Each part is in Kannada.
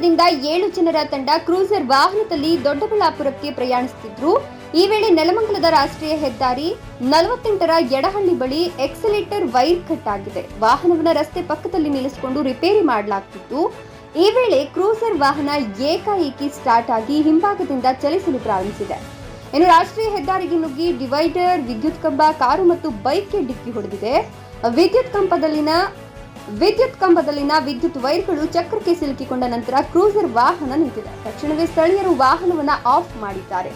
ಧರ್ಮಸ್ಥಳದಿಂದ ಏಳು ಜನರ ತಂಡ ಕ್ರೂಸರ್ ವಾಹನದಲ್ಲಿ ದೊಡ್ಡಬಳ್ಳಾಪುರಕ್ಕೆ ಪ್ರಯಾಣಿಸುತ್ತಿದ್ರು. ಈ ವೇಳೆ ನೆಲಮಂಗಲದ ರಾಷ್ಟ್ರೀಯ ಹೆದ್ದಾರಿ ನಲವತ್ತೆಂಟರ ಎಡಹಳ್ಳಿ ಬಳಿ ಎಕ್ಸಲೇಟರ್ ವೈರ್ ಕಟ್ ಆಗಿದೆ. ವಾಹನವನ್ನ ರಸ್ತೆ ಪಕ್ಕದಲ್ಲಿ ನಿಲ್ಲಿಸಿಕೊಂಡು ರಿಪೇರಿ ಮಾಡಲಾಗ್ತಿತ್ತು. ಈ ವೇಳೆ ಕ್ರೂಸರ್ ವಾಹನ ಏಕಾಏಕಿ ಸ್ಟಾರ್ಟ್ ಆಗಿ ಹಿಂಭಾಗದಿಂದ ಚಲಿಸಲು ಪ್ರಾರಂಭಿಸಿದೆ. ಇನ್ನು ರಾಷ್ಟ್ರೀಯ ಹೆದ್ದಾರಿಗೆ ನುಗ್ಗಿ ಡಿವೈಡರ್, ವಿದ್ಯುತ್ ಕಂಬ, ಕಾರು ಮತ್ತು ಬೈಕ್ಗೆ ಡಿಕ್ಕಿ ಹೊಡೆದಿದೆ. ವಿದ್ಯುತ್ ಕಂಬದಲ್ಲಿನ ವಿದ್ಯುತ್ ಕಂಬದಲ್ಲಿನ ವಿದ್ಯುತ್ ವೈರ್ಗಳು ಚಕ್ರಕ್ಕೆ ಸಿಲುಕಿಕೊಂಡ ನಂತರ ಕ್ರೂಸರ್ ವಾಹನ ನಿಂತಿದೆ. ತಕ್ಷಣವೇ ಸ್ಥಳೀಯರು ವಾಹನವನ್ನು ಆಫ್ ಮಾಡಿದ್ದಾರೆ.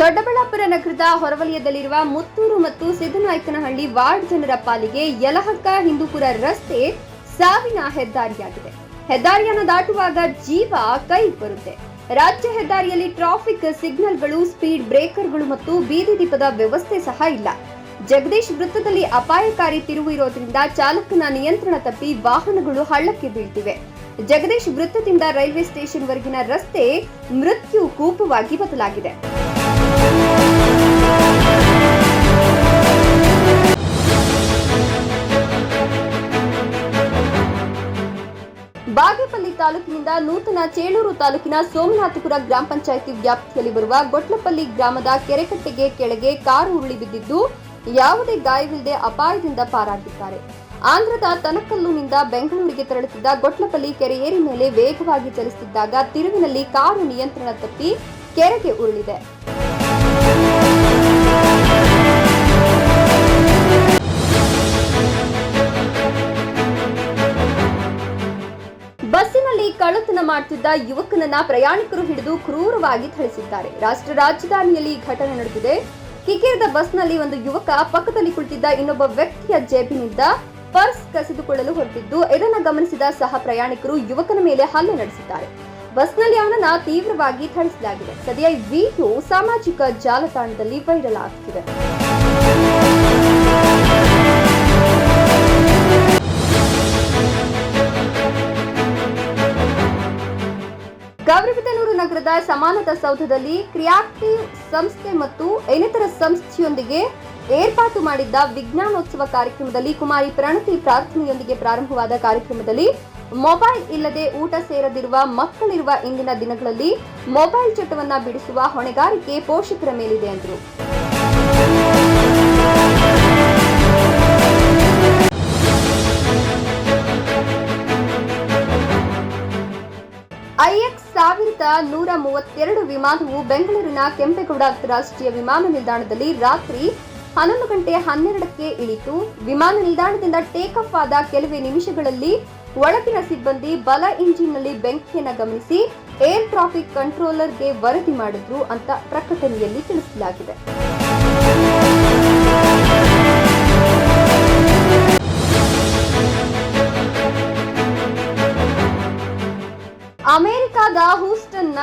ದೊಡ್ಡಬಳ್ಳಾಪುರ ನಗರದ ಹೊರವಲಯದಲ್ಲಿರುವ ಮುತ್ತೂರು ಮತ್ತು ಸಿದ್ದನಾಯಕನಹಳ್ಳಿ ವಾರ್ಡ್ ಜನರ ಪಾಲಿಗೆ ಯಲಹಂಕ ಹಿಂದೂಪುರ ರಸ್ತೆ ಸಾವಿನ ಹೆದ್ದಾರಿಯಾಗಿದೆ. ಹೆದ್ದಾರಿಯನ್ನು ದಾಟುವಾಗ ಜೀವ ಕೈ ಬರುತ್ತೆ. ರಾಜ್ಯ ಹೆದ್ದಾರಿಯಲ್ಲಿ ಟ್ರಾಫಿಕ್ ಸಿಗ್ನಲ್ಗಳು, ಸ್ಪೀಡ್ ಬ್ರೇಕರ್ಗಳು ಮತ್ತು ಬೀದಿ ದೀಪದ ವ್ಯವಸ್ಥೆ ಸಹ ಇಲ್ಲ. ಜಗದೀಶ್ ವೃತ್ತದಲ್ಲಿ ಅಪಾಯಕಾರಿ ತಿರುವು ಇರೋದ್ರಿಂದ ಚಾಲಕನ ನಿಯಂತ್ರಣ ತಪ್ಪಿ ವಾಹನಗಳು ಹಳ್ಳಕ್ಕೆ ಬೀಳ್ತಿವೆ. ಜಗದೀಶ್ ವೃತ್ತದಿಂದ ರೈಲ್ವೆ ಸ್ಟೇಷನ್ ವರೆಗಿನ ರಸ್ತೆ ಮೃತ್ಯು ಕೂಪವಾಗಿ ಬದಲಾಗಿದೆ. ಬಾಗೇಪಲ್ಲಿ ತಾಲೂಕಿನಿಂದ ನೂತನ ಚೇಳೂರು ತಾಲೂಕಿನ ಸೋಮನಾಥಪುರ ಗ್ರಾಮ ಪಂಚಾಯಿತಿ ವ್ಯಾಪ್ತಿಯಲ್ಲಿ ಬರುವ ಗೊಟ್ಲಪಲ್ಲಿ ಗ್ರಾಮದ ಕೆರೆಕಟ್ಟೆಗೆ ಕೆಳಗೆ ಕಾರು ಉರುಳಿ ಬಿದ್ದಿದ್ದು, ಯಾವುದೇ ಗಾಯವಿಲ್ಲದೆ ಅಪಾಯದಿಂದ ಪಾರಾಗಿದ್ದಾರೆ. ಆಂಧ್ರದ ತನಕಲ್ಲುನಿಂದ ಬೆಂಗಳೂರಿಗೆ ತೆರಳುತ್ತಿದ್ದ ಗೊಟ್ಲಪಲ್ಲಿ ಕೆರೆ ಏರಿ ಮೇಲೆ ವೇಗವಾಗಿ ಚಲಿಸುತ್ತಿದ್ದಾಗ ತಿರುವಿನಲ್ಲಿ ಕಾರು ನಿಯಂತ್ರಣ ತಪ್ಪಿ ಕೆರೆಗೆ ಉರುಳಿದೆ. ಮಾಡುತ್ತಿದ್ದ ಯುವಕನನ್ನ ಪ್ರಯಾಣಿಕರು ಹಿಡಿದು ಕ್ರೂರವಾಗಿ ಥಳಿಸಿದ್ದಾರೆ. ರಾಷ್ಟ್ರ ರಾಜಧಾನಿಯಲ್ಲಿ ಈ ಘಟನೆ ನಡೆದಿದೆ. ಕಿಕ್ಕಿರಿದ ಬಸ್ನಲ್ಲಿ ಒಂದು ಯುವಕ ಪಕ್ಕದಲ್ಲಿ ಕುಳಿತಿದ್ದ ಇನ್ನೊಬ್ಬ ವ್ಯಕ್ತಿಯ ಜೇಬಿನಿಂದ ಪರ್ಸ್ ಕಸಿದುಕೊಳ್ಳಲು ಹೊರಟಿದ್ದು, ಇದನ್ನು ಗಮನಿಸಿದ ಸಹ ಪ್ರಯಾಣಿಕರು ಯುವಕನ ಮೇಲೆ ಹಲ್ಲೆ ನಡೆಸಿದ್ದಾರೆ. ಬಸ್ನಲ್ಲಿ ಅವನನ್ನ ತೀವ್ರವಾಗಿ ಥಳಿಸಲಾಗಿದೆ. ಸದ್ಯ ಈ ವಿಡಿಯೋ ಸಾಮಾಜಿಕ ಜಾಲತಾಣದಲ್ಲಿ ವೈರಲ್ ಆಗ್ತಿದೆ. ನಗರದ ಸಮಾನತಾ ಸೌಧದಲ್ಲಿ ಕ್ರಿಯಾಕ್ಟಿವ್ ಸಂಸ್ಥೆ ಮತ್ತು ಇನ್ನಿತರ ಸಂಸ್ಥೆಯೊಂದಿಗೆ ಏರ್ಪಾಟು ಮಾಡಿದ್ದ ವಿಜ್ಞಾನೋತ್ಸವ ಕಾರ್ಯಕ್ರಮದಲ್ಲಿ ಕುಮಾರಿ ಪ್ರಣತಿ ಪ್ರಾರ್ಥನೆಯೊಂದಿಗೆ ಪ್ರಾರಂಭವಾದ ಕಾರ್ಯಕ್ರಮದಲ್ಲಿ ಮೊಬೈಲ್ ಇಲ್ಲದೆ ಊಟ ಸೇರದಿರುವ ಮಕ್ಕಳಿರುವ ಇಂದಿನ ದಿನಗಳಲ್ಲಿ ಮೊಬೈಲ್ ಚಟವನ್ನ ಬಿಡಿಸುವ ಹೊಣೆಗಾರಿಕೆ ಪೋಷಕರ ಮೇಲಿದೆ ಎಂದರು ಐಎಕ್ಸ್ ಸಾವಿರದ ನೂರ ಮೂವತ್ತೆರಡು ವಿಮಾನವು ಬೆಂಗಳೂರಿನ ಕೆಂಪೇಗೌಡ ಅಂತಾರಾಷ್ಟ್ರೀಯ ವಿಮಾನ ನಿಲ್ದಾಣದಲ್ಲಿ ರಾತ್ರಿ ಹನ್ನೊಂದು ಗಂಟೆ ಹನ್ನೆರಡಕ್ಕೆ ಇಳಿತು. ವಿಮಾನ ನಿಲ್ದಾಣದಿಂದ ಟೇಕ್ ಆಫ್ ಆದ ಕೆಲವೇ ನಿಮಿಷಗಳಲ್ಲಿ ಒಳಗಿನ ಸಿಬ್ಬಂದಿ ಬಲ ಇಂಜಿನ್ನಲ್ಲಿ ಬೆಂಕಿಯನ್ನು ಗಮನಿಸಿ ಏರ್ ಟ್ರಾಫಿಕ್ ಕಂಟ್ರೋಲರ್ಗೆ ವರದಿ ಮಾಡಿದ್ರು ಅಂತ ಪ್ರಕಟಣೆಯಲ್ಲಿ ತಿಳಿಸಲಾಗಿದೆ.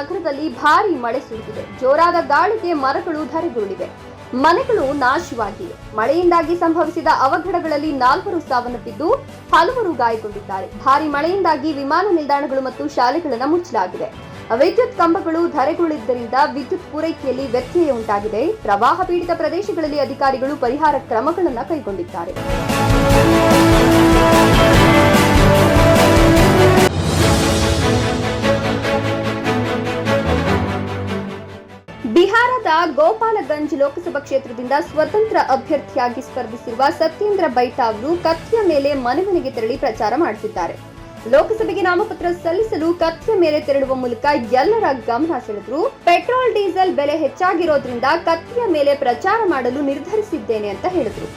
ನಗರದಲ್ಲಿ ಭಾರಿ ಮಳೆ ಸುರಿದಿದೆ. ಜೋರಾದ ಗಾಳಿಗೆ ಮರಗಳು ಧರೆಗುರುಳಿವೆ. ಮನೆಗಳು ನಾಶವಾಗಿವೆ. ಮಳೆಯಿಂದಾಗಿ ಸಂಭವಿಸಿದ ಅವಘಡಗಳಲ್ಲಿ ನಾಲ್ವರು ಸಾವನ್ನಪ್ಪಿದ್ದು ಹಲವರು ಗಾಯಗೊಂಡಿದ್ದಾರೆ. ಭಾರಿ ಮಳೆಯಿಂದಾಗಿ ವಿಮಾನ ನಿಲ್ದಾಣಗಳು ಮತ್ತು ಶಾಲೆಗಳನ್ನು ಮುಚ್ಚಲಾಗಿದೆ. ವಿದ್ಯುತ್ ಕಂಬಗಳು ಧರೆಗುಳಿದ್ದರಿಂದ ವಿದ್ಯುತ್ ಪೂರೈಕೆಯಲ್ಲಿ ವ್ಯತ್ಯಯ ಉಂಟಾಗಿದೆ. ಪ್ರವಾಹ ಪೀಡಿತ ಪ್ರದೇಶಗಳಲ್ಲಿ ಅಧಿಕಾರಿಗಳು ಪರಿಹಾರ ಕ್ರಮಗಳನ್ನು ಕೈಗೊಂಡಿದ್ದಾರೆ. ಗೋಪಾಲಗಂಜ್ ಲೋಕಸಭಾ ಕ್ಷೇತ್ರದಿಂದ ಸ್ವತಂತ್ರ ಅಭ್ಯರ್ಥಿಯಾಗಿ ಸ್ಪರ್ಧಿಸಿರುವ ಸತ್ಯೇಂದ್ರ ಬೈಟಾ ಅವರು ಕತ್ತಿಯ ಮೇಲೆ ಮನೆ ಮನೆಗೆ ತೆರಳಿ ಪ್ರಚಾರ ಮಾಡುತ್ತಿದ್ದಾರೆ. ಲೋಕಸಭೆಗೆ ನಾಮಪತ್ರ ಸಲ್ಲಿಸಲು ಕತ್ತಿಯ ಮೇಲೆ ತೆರಳುವ ಮೂಲಕ ಎಲ್ಲರ ಗಮನ ಸೆಳೆದ್ರು. ಪೆಟ್ರೋಲ್, ಡೀಸೆಲ್ ಬೆಲೆ ಹೆಚ್ಚಾಗಿರೋದ್ರಿಂದ ಕತ್ತಿಯ ಮೇಲೆ ಪ್ರಚಾರ ಮಾಡಲು ನಿರ್ಧರಿಸಿದ್ದೇನೆ ಅಂತ ಹೇಳಿದ್ರು.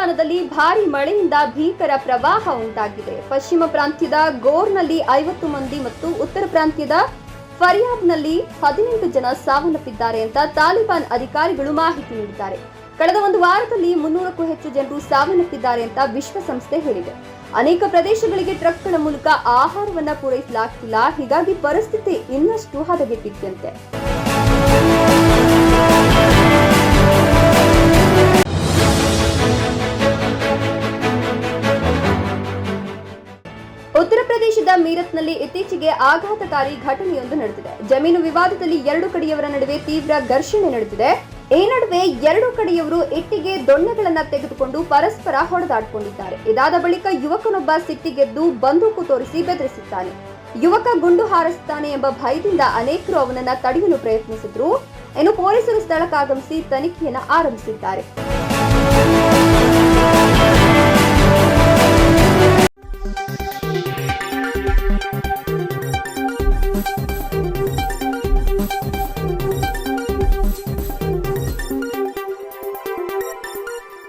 ಆಫ್ಘಾನಿಸ್ತಾನದಲ್ಲಿ ಭಾರಿ ಮಳೆಯಿಂದ ಭೀಕರ ಪ್ರವಾಹ ಉಂಟಾಗಿದೆ. ಪಶ್ಚಿಮ ಪ್ರಾಂತ್ಯದ ಗೋರ್ನಲ್ಲಿ ಐವತ್ತು ಮಂದಿ ಮತ್ತು ಉತ್ತರ ಪ್ರಾಂತ್ಯದ ಫರಿಯಾಬ್ನಲ್ಲಿ ಹದಿನೆಂಟು ಜನ ಸಾವನ್ನಪ್ಪಿದ್ದಾರೆ ಅಂತ ತಾಲಿಬಾನ್ ಅಧಿಕಾರಿಗಳು ಮಾಹಿತಿ ನೀಡಿದ್ದಾರೆ. ಕಳೆದ ಒಂದು ವಾರದಲ್ಲಿ ಮುನ್ನೂರಕ್ಕೂ ಹೆಚ್ಚು ಜನರು ಸಾವನ್ನಪ್ಪಿದ್ದಾರೆ ಅಂತ ವಿಶ್ವಸಂಸ್ಥೆ ಹೇಳಿದೆ. ಅನೇಕ ಪ್ರದೇಶಗಳಿಗೆ ಟ್ರಕ್ಗಳ ಮೂಲಕ ಆಹಾರವನ್ನು ಪೂರೈಸಲಾಗ್ತಿಲ್ಲ. ಹೀಗಾಗಿ ಪರಿಸ್ಥಿತಿ ಇನ್ನಷ್ಟು ಹದಗೆಟ್ಟಿದ್ದಂತೆ. ಮೀರತ್ನಲ್ಲಿ ಇತ್ತೀಚೆಗೆ ಆಘಾತಕಾರಿ ಘಟನೆಯೊಂದು ನಡೆದಿದೆ. ಜಮೀನು ವಿವಾದದಲ್ಲಿ ಎರಡು ಕಡೆಯವರ ನಡುವೆ ತೀವ್ರ ಘರ್ಷಣೆ ನಡೆದಿದೆ. ಈ ನಡುವೆ ಎರಡು ಕಡೆಯವರು ಇಟ್ಟಿಗೆ ದೊಣ್ಣೆಗಳನ್ನ ತೆಗೆದುಕೊಂಡು ಪರಸ್ಪರ ಹೊಡೆದಾಡಿಕೊಂಡಿದ್ದಾರೆ. ಇದಾದ ಬಳಿಕ ಯುವಕನೊಬ್ಬ ಸಿಟ್ಟಿಗೆದ್ದು ಬಂದೂಕು ತೋರಿಸಿ ಬೆದರಿಸಿದ್ದಾನೆ. ಯುವಕ ಗುಂಡು ಹಾರಿಸುತ್ತಾನೆ ಎಂಬ ಭಯದಿಂದ ಅನೇಕರು ಅವನನ್ನ ತಡೆಯಲು ಪ್ರಯತ್ನಿಸಿದ್ರು. ಇನ್ನು ಪೊಲೀಸರು ಸ್ಥಳಕ್ಕಾಗಮಿಸಿ ತನಿಖೆಯನ್ನು ಆರಂಭಿಸಿದ್ದಾರೆ.